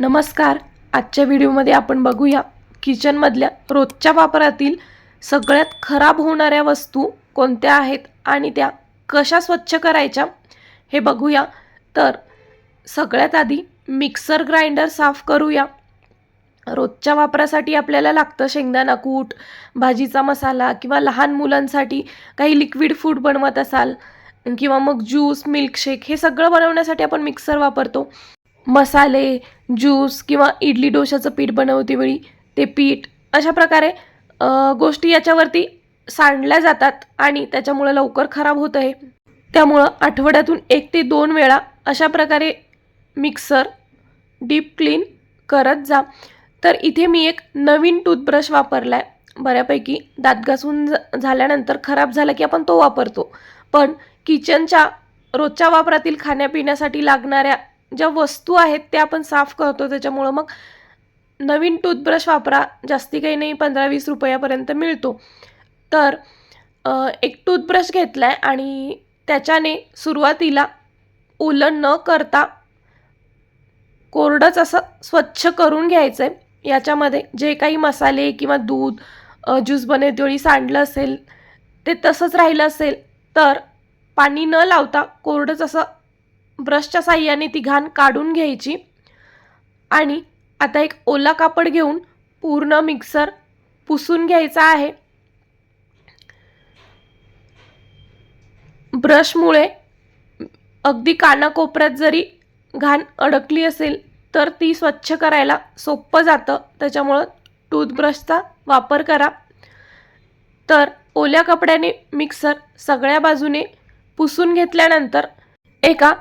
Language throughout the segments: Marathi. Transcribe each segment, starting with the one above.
नमस्कार. आजच्या व्हिडिओमध्ये आपण बघूया किचनमधल्या रोजच्या वापरातील सगळ्यात खराब होणाऱ्या वस्तू कोणत्या आहेत आणि त्या कशा स्वच्छ करायच्या हे बघूया. तर सगळ्यात आधी मिक्सर ग्राइंडर साफ करूया. रोजच्या वापरासाठी आपल्याला लागतं शेंगदाणा कूट भाजीचा मसाला किंवा लहान मुलांसाठी काही लिक्विड फूड बनवत असाल किंवा मग ज्यूस मिल्कशेक हे सगळं बनवण्यासाठी आपण मिक्सर वापरतो. मसाले ज्यूस किंवा इडली डोशाचं पीठ बनवतेवेळी ते पीठ अशा प्रकारे गोष्टी याच्यावरती सांडल्या जातात आणि त्याच्यामुळं लवकर खराब होत आहे. त्यामुळं आठवड्यातून एक ते दोन वेळा अशा प्रकारे मिक्सर डीप क्लीन करत जा. तर इथे मी एक नवीन टूथब्रश वापरला आहे बऱ्यापैकी दात घासून झाल्यानंतर खराब झाला की आपण तो वापरतो. पण किचनच्या रोजच्या वापरातील खाण्यापिण्यासाठी लागणाऱ्या ज्या वस्तू आहेत त्या आपण साफ करतो त्याच्यामुळं मग नवीन टूथब्रश वापरा जास्ती काही नाही पंधरा वीस रुपयापर्यंत मिळतो. तर एक टूथब्रश घेतला आहे आणि त्याच्याने सुरुवातीला ओलं न करता कोरडंच असं स्वच्छ करून घ्यायचं आहे याच्यामध्ये जे काही मसाले किंवा दूध ज्यूस बनवतेवेळी सांडलं असेल ते तसंच राहिलं असेल तर पाणी न लावता कोरडंच असं ब्रशच्या साह्याने ती घाण काढून घ्यायची. आणि आता एक ओला कापड घेऊन पूर्ण मिक्सर पुसून घ्यायचा आहे. ब्रशमुळे अगदी कानाकोपऱ्यात जरी घाण अडकली असेल तर ती स्वच्छ करायला सोपं जातं. त्याच्यामुळं टूथब्रशचा वापर करा. तर ओल्या कपड्याने मिक्सर सगळ्या बाजूने पुसून घेतल्यानंतर एका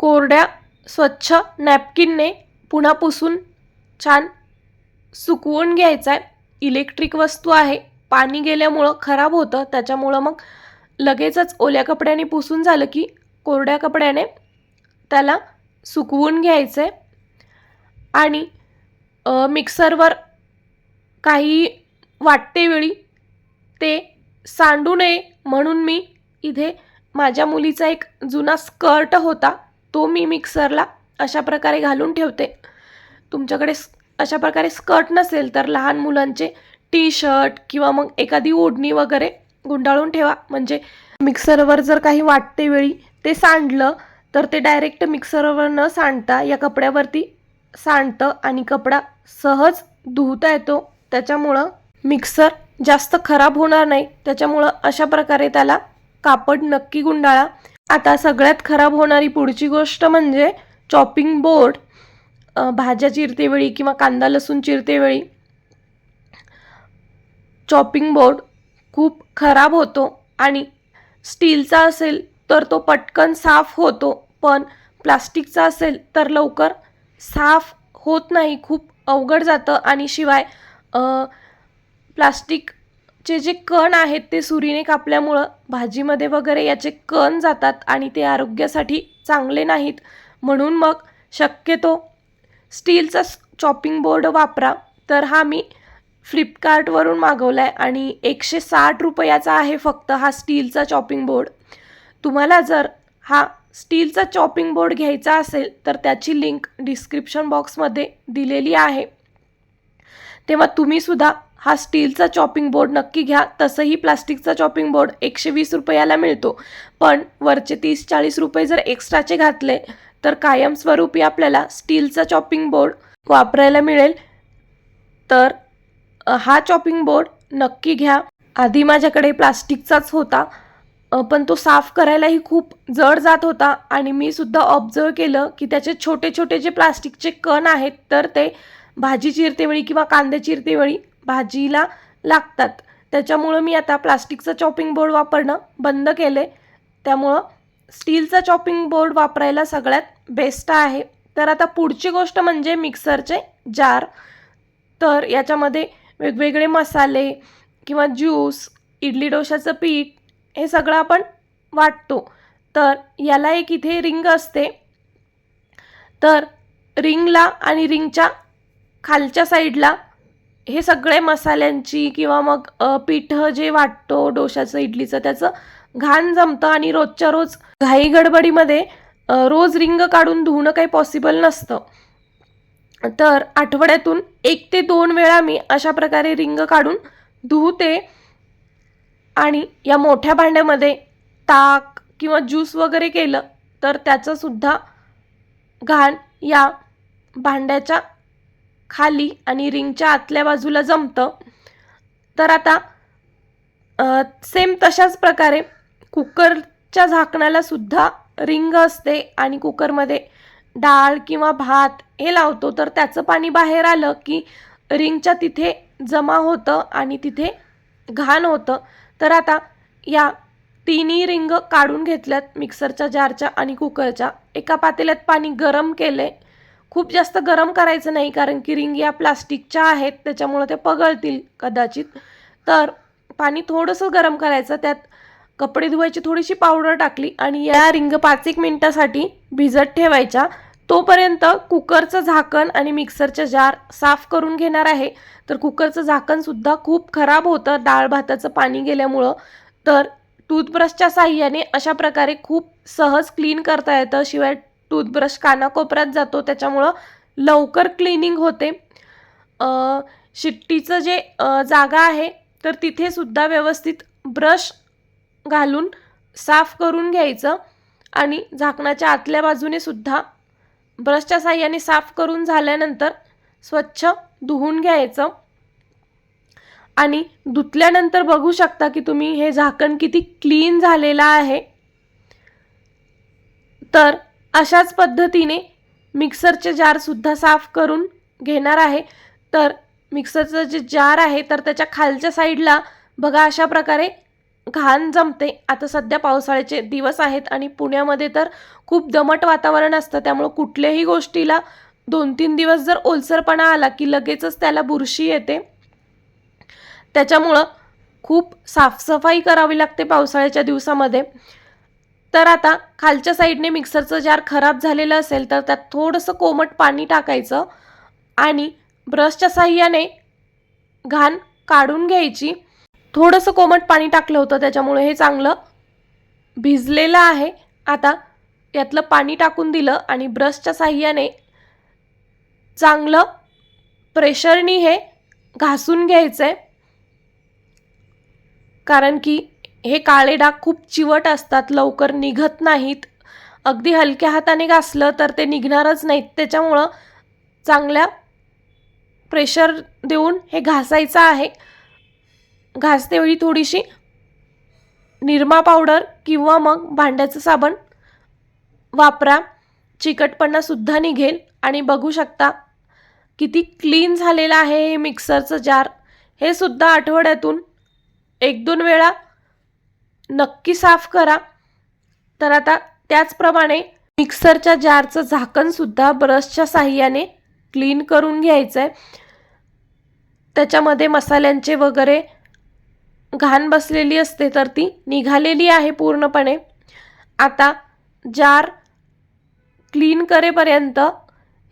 कोरड्या स्वच्छ नॅपकिनने पुन्हा पुसून छान सुकवून घ्यायचा आहे. इलेक्ट्रिक वस्तू आहे. पाणी गेल्यामुळं खराब होतं. त्याच्यामुळं मग लगेचच ओल्या कपड्याने पुसून झालं की कोरड्या कपड्याने त्याला सुकवून घ्यायचं आहे आणि मिक्सरवर काही वाटते वेळी ते सांडू नये म्हणून मी इथे माझ्या मुलीचा एक जुना स्कर्ट होता. तो मी मिक्सरला अशा प्रकारे घालून ठेवते. तुमच्याकडे अशा प्रकारे स्कर्ट नसेल तर लहान मुलांचे टी शर्ट किंवा मग एखादी ओढणी वगैरे गुंडाळून ठेवा. म्हणजे मिक्सरवर जर काही वाटते वेळी ते सांडलं तर ते डायरेक्ट मिक्सरवर न सांडता या कपड्यावरती सांडतं आणि कपडा सहज धुता येतो. त्याच्यामुळं मिक्सर जास्त खराब होणार नाही. त्याच्यामुळं अशा प्रकारे त्याला कापड नक्की गुंडाळा. आता सगळ्यात खराब होणारी पुढची गोष्ट म्हणजे चॉपिंग बोर्ड भाज्या चिरतेवेळी किंवा कांदा लसूण चिरतेवेळी चॉपिंग बोर्ड खूप खराब होतो आणि स्टीलचा असेल तर तो पटकन साफ होतो पण प्लास्टिकचा असेल तर लवकर साफ होत नाही खूप अवघड जातं आणि शिवाय प्लास्टिक चे जे कण आहेत ते सुरीने कापल्यामुळं भाजीमध्ये वगैरे याचे कण जातात आणि ते आरोग्यासाठी चांगले नाहीत. म्हणून मग शक्यतो स्टीलचा चॉपिंग बोर्ड वापरा. तर हा मी फ्लिपकार्टवरून मागवला आहे आणि एकशे साठ रुपयाचा आहे फक्त हा स्टीलचा चॉपिंग बोर्ड तुम्हाला जर हा स्टीलचा चॉपिंग बोर्ड घ्यायचा असेल तर त्याची लिंक डिस्क्रिप्शन बॉक्समध्ये दिलेली आहे. तेव्हा तुम्ही सुद्धा हा स्टीलचा चॉपिंग बोर्ड नक्की घ्या. तसंही प्लास्टिकचा चॉपिंग बोर्ड एकशे वीस रुपयाला मिळतो. पण वरचे तीस चाळीस रुपये जर एक्स्ट्राचे घातले तर कायमस्वरूपी आपल्याला स्टीलचा चॉपिंग बोर्ड वापरायला मिळेल. तर हा चॉपिंग बोर्ड नक्की घ्या. आधी माझ्याकडे प्लास्टिकचाच होता पण तो साफ करायलाही खूप जड जात होता आणि मी सुद्धा ऑब्झर्व केलं की त्याचे छोटे छोटे जे प्लास्टिकचे कण आहेत तर ते भाजी चिरतेवेळी किंवा कांदे चिरतेवेळी भाजीला लागतात. त्याच्यामुळं मी आता प्लास्टिकचं चॉपिंग बोर्ड वापरणं बंद केले त्यामुळं स्टीलचा चॉपिंग बोर्ड वापरायला सगळ्यात बेस्ट आहे. तर आता पुढची गोष्ट म्हणजे मिक्सरचे जार. तर याच्यामध्ये वेगवेगळे मसाले किंवा ज्यूस इडली डोशाचं पीठ हे सगळं आपण वाटतो. तर याला एक इथे रिंग असते. तर रिंगला आणि रिंगच्या खालच्या साईडला हे सगळे मसाल्यांची किंवा मग पीठ जे वाटतो डोशाचं इडलीचं त्याचं घाण जमतं आणि रोजच्या रोज घाई गडबडीमध्ये रोज रिंग काढून धुणं काही पॉसिबल नसतं. तर आठवड्यातून एक ते दोन वेळा मी अशा प्रकारे रिंग काढून धुते आणि या मोठ्या भांड्यामध्ये ताक किंवा ज्यूस वगैरे केलं तर त्याचंसुद्धा घाण या भांड्याच्या खाली आणि रिंगच्या आतल्या बाजूला जमतं. तर आता सेम तशाच प्रकारे कुकरच्या झाकणाला सुद्धा रिंग असते आणि कुकरमध्ये डाळ किंवा भात हे लावतो. तर त्याचं पाणी बाहेर आलं की रिंगच्या तिथे जमा होतं आणि तिथे घाण होतं. तर आता या तिन्ही रिंग काढून घेतल्यात मिक्सरच्या जारच्या आणि कुकरच्या. एका पातेल्यात पाणी गरम केले खूप जास्त गरम करायचं नाही कारण की रिंग या प्लास्टिकच्या आहेत त्याच्यामुळं ते पगळतील कदाचित. तर पाणी थोडंसं गरम करायचं त्यात कपडे धुवायची थोडीशी पावडर टाकली आणि या रिंग पाच एक मिनटासाठी भिजत ठेवायच्या. तोपर्यंत कुकरचं झाकण आणि मिक्सरचं जार साफ करून घेणार आहे. तर कुकरचं झाकणसुद्धा खूप खराब होतं डाळ भाताचं पाणी गेल्यामुळं. तर टूथब्रशच्या साह्याने अशा प्रकारे खूप सहज क्लीन करता येतं शिवाय टूथब्रश कानाकोपऱ्यात जातो त्याच्यामुळं लवकर क्लिनिंग होते. शिट्टीचं जे जागा आहे तर तिथे सुद्धा व्यवस्थित ब्रश घालून साफ करून घ्यायचं आणि झाकणाच्या आतल्या बाजूने सुद्धा ब्रशच्या साह्याने साफ करून झाल्यानंतर स्वच्छ धुवून घ्यायचं. आणि धुतल्यानंतर बघू शकता की तुम्ही हे झाकण किती क्लीन झालेलं आहे. तर अशाच पद्धतीने मिक्सरचे जारसुद्धा साफ करून घेणार आहे. तर मिक्सरचं जे जार आहे तर त्याच्या खालच्या साईडला बघा अशा प्रकारे घाण जमते. आता सध्या पावसाळ्याचे दिवस आहेत आणि पुण्यामध्ये तर खूप दमट वातावरण असतं. त्यामुळं कुठल्याही गोष्टीला दोन तीन दिवस जर ओलसरपणा आला की लगेचच त्याला बुरशी येते. त्याच्यामुळं खूप साफसफाई करावी लागते पावसाळ्याच्या दिवसामध्ये. तर आता खालच्या साईडने मिक्सरचं जार खराब झालेलं असेल तर त्यात थोडंसं कोमट पाणी टाकायचं आणि ब्रशच्या साह्याने घाण काढून घ्यायची. थोडंसं कोमट पाणी टाकलं होतं त्याच्यामुळे हे चांगलं भिजलेलं आहे. आता यातलं पाणी टाकून दिलं आणि ब्रशच्या साह्याने चांगलं प्रेशरनी हे घासून घ्यायचं आहे कारण की हे काळे डाग खूप चिवट असतात लवकर निघत नाहीत. अगदी हलक्या हाताने घासलं तर ते निघणारच नाहीत. त्याच्यामुळं चांगल्या प्रेशर देऊन हे घासायचं आहे. घासतेवेळी थोडीशी निरमा पावडर किंवा मग भांड्याचं साबण वापरा. चिकटपणासुद्धा निघेल. आणि बघू शकता किती क्लीन झालेलं आहे हे मिक्सरचं जार. हे सुद्धा आठवड्यातून एक दोन वेळा नक्की साफ करा. तर आता त्याचप्रमाणे मिक्सरच्या जारचं झाकणसुद्धा ब्रशच्या साह्याने क्लीन करून घ्यायचं आहे त्याच्यामध्ये मसाल्यांचे वगैरे घाण बसलेली असते तर ती निघालेली आहे पूर्णपणे. आता जार क्लीन करेपर्यंत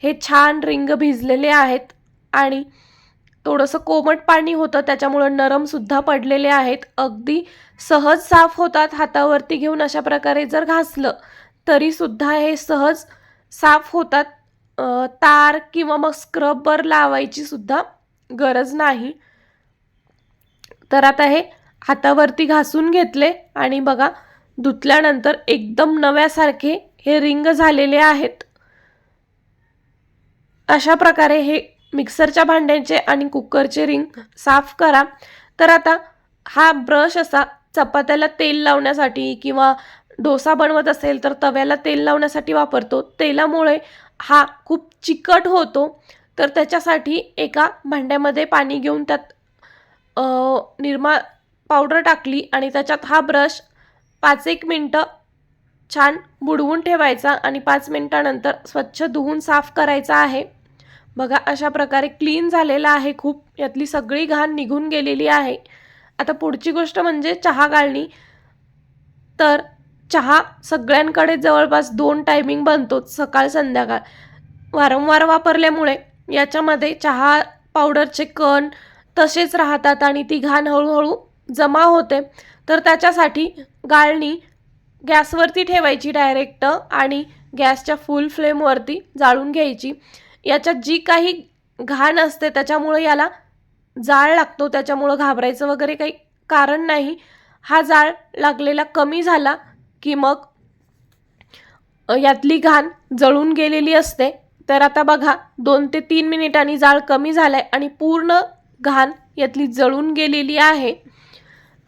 हे छान रिंग भिजलेले आहेत आणि थोडंसं कोमट पाणी होतं त्याच्यामुळं नरमसुद्धा पडलेले आहेत. अगदी सहज साफ होतात हातावरती घेऊन अशा प्रकारे जर घासलं तरीसुद्धा हे सहज साफ होतात. तार किंवा मग स्क्रबर लावायची सुद्धा गरज नाही. तर आता हे हातावरती घासून घेतले आणि बघा धुतल्यानंतर एकदम नव्यासारखे हे रिंग झालेले आहेत. अशा प्रकारे हे मिक्सरच्या भांड्यांचे आणि कुकरचे रिंग साफ करा. तर आता हा ब्रश असा चपात्याला तेल लावण्यासाठी किंवा डोसा बनवत असेल तर तव्याला तेल लावण्यासाठी वापरतो. तेलामुळे हा खूप चिकट होतो. तर त्याच्यासाठी एका भांड्यामध्ये पाणी घेऊन त्यात निरमा पावडर टाकली आणि त्याच्यात हा ब्रश पाच एक मिनटं छान बुडवून ठेवायचा आणि पाच मिनटानंतर स्वच्छ धुवून साफ करायचा आहे. बघा अशा प्रकारे क्लीन झालेला आहे खूप. यातली सगळी घाण निघून गेलेली आहे. आता पुढची गोष्ट म्हणजे चहा गाळणी. तर चहा सगळ्यांकडे जवळपास दोन टायमिंग बनतोच सकाळ संध्याकाळ. वारंवार वापरल्यामुळे याच्यामध्ये चहा पावडरचे कण तसेच राहतात आणि ती घाण हळूहळू जमा होते. तर त्याच्यासाठी गाळणी गॅसवरती ठेवायची डायरेक्ट आणि गॅसच्या फुल फ्लेमवरती जाळून घ्यायची. याच्यात जी काही घाण असते त्याच्यामुळं याला जाळ लागतो. त्याच्यामुळं घाबरायचं वगैरे काही कारण नाही. हा जाळ लागलेला कमी झाला की मग यातली घाण जळून गेलेली असते. तर आता बघा दोन ते तीन मिनिटांनी जाळ कमी झाला आहे आणि पूर्ण घाण यातली जळून गेलेली आहे.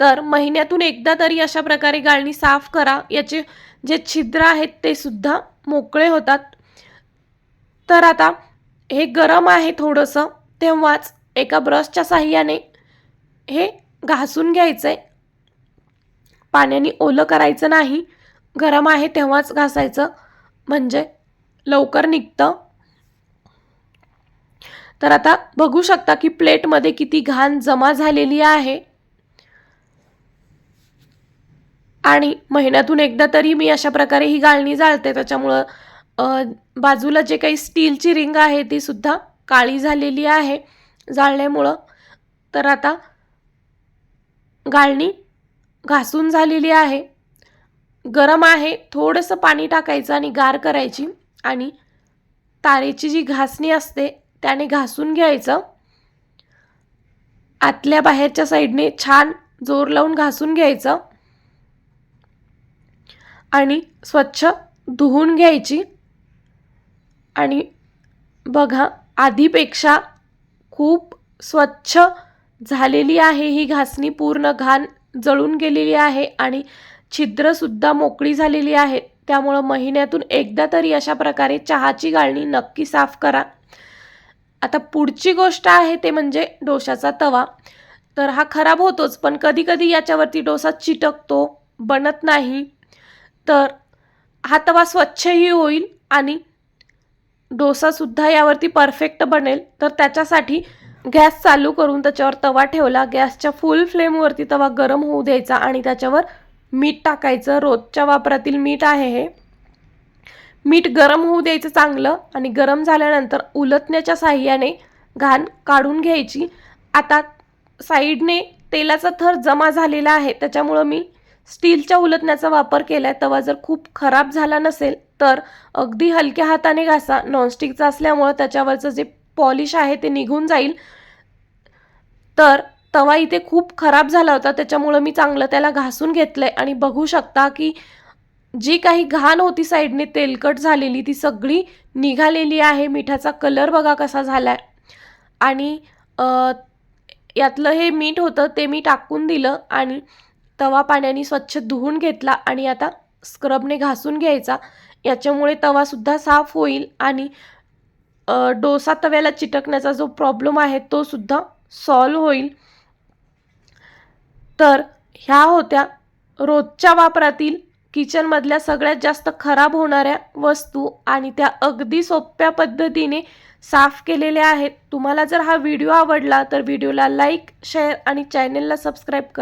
तर महिन्यातून एकदा तरी अशा प्रकारे गाळणी साफ करा. याचे जे छिद्र आहेत ते सुद्धा मोकळे होतात. तर आता हे गरम आहे थोडंसं तेव्हाच एका ब्रशच्या साह्याने हे घासून घ्यायचं आहे पाण्याने ओलं करायचं नाही गरम आहे तेव्हाच घासायचं म्हणजे लवकर निघतं. तर आता बघू शकता की प्लेटमध्ये किती घाण जमा झालेली आहे. आणि महिन्यातून एकदा तरी मी अशा प्रकारे ही गाळणी जाळते त्याच्यामुळं बाजूला जे काही स्टीलची रिंग आहे ती सुद्धा काळी झालेली आहे जाळल्यामुळं. तर आता गाळणी घासून झालेली आहे. गरम आहे थोडंसं पाणी टाकायचं आणि गार करायची आणि तारेची जी घासणी असते त्याने घासून घ्यायचं. आतल्या बाहेरच्या साईडने छान जोर लावून घासून घ्यायचं. आणि स्वच्छ धुवून घ्यायची. आणि बघा आधीपेक्षा खूप स्वच्छ झालेली आहे ही घासणी. पूर्ण घाण जळून गेलेली आहे आणि छिद्रसुद्धा मोकळी झालेली आहे. त्यामुळं महिन्यातून एकदा तरी अशा प्रकारे चहाची गाळणी नक्की साफ करा. आता पुढची गोष्ट आहे ते म्हणजे डोशाचा तवा. तर हा खराब होतोच पण कधीकधी याच्यावरती डोसा चिटकतो बनत नाही. तर हा तवा स्वच्छही होईल आणि डोसासुद्धा यावरती परफेक्ट बनेल. तर त्याच्यासाठी गॅस चालू करून त्याच्यावर तवा ठेवला. गॅसच्या फुल फ्लेमवरती तवा गरम होऊ द्यायचा आणि त्याच्यावर मीठ टाकायचं. रोजच्या वापरातील मीठ आहे हे. मीठ गरम होऊ द्यायचं चांगलं आणि गरम झाल्यानंतर उलटण्याच्या साह्याने घाण काढून घ्यायची. आता साईडने तेलाचा थर जमा झालेला आहे. त्याच्यामुळं मी स्टीलच्या उलटण्याचा वापर केला आहे तवा जर खूप खराब झाला नसेल तर अगदी हलक्या हाताने घासा. नॉनस्टिकचा असल्यामुळं त्याच्यावरचं जे पॉलिश आहे ते निघून जाईल. तर तवा इथे खूप खराब झाला होता. त्याच्यामुळं मी चांगलं त्याला घासून घेतलं आहे आणि बघू शकता की जी काही घाण होती साईडने तेलकट झालेली ती सगळी निघालेली आहे. मिठाचा कलर बघा कसा झाला आहे आणि यातलं हे मीठ होतं ते मी टाकून दिलं आणि तवा पाण्याने स्वच्छ धुवून घेतला आणि आता स्क्रबने घासून घ्यायचा. याच्यामुळे तवासुद्धा साफ होईल आणि डोसा तव्याला चिटकण्याचा जो प्रॉब्लेम आहे तो सुद्धा सॉल्व होईल. तर ह्या होत्या रोजच्या वापरातील किचनमधल्या सगळ्यात जास्त खराब होणाऱ्या वस्तू आणि त्या अगदी सोप्या पद्धतीने साफ केलेल्या आहेत. तुम्हाला जर हा व्हिडिओ आवडला तर व्हिडिओला लाईक शेअर आणि चॅनेलला सबस्क्राईब करा.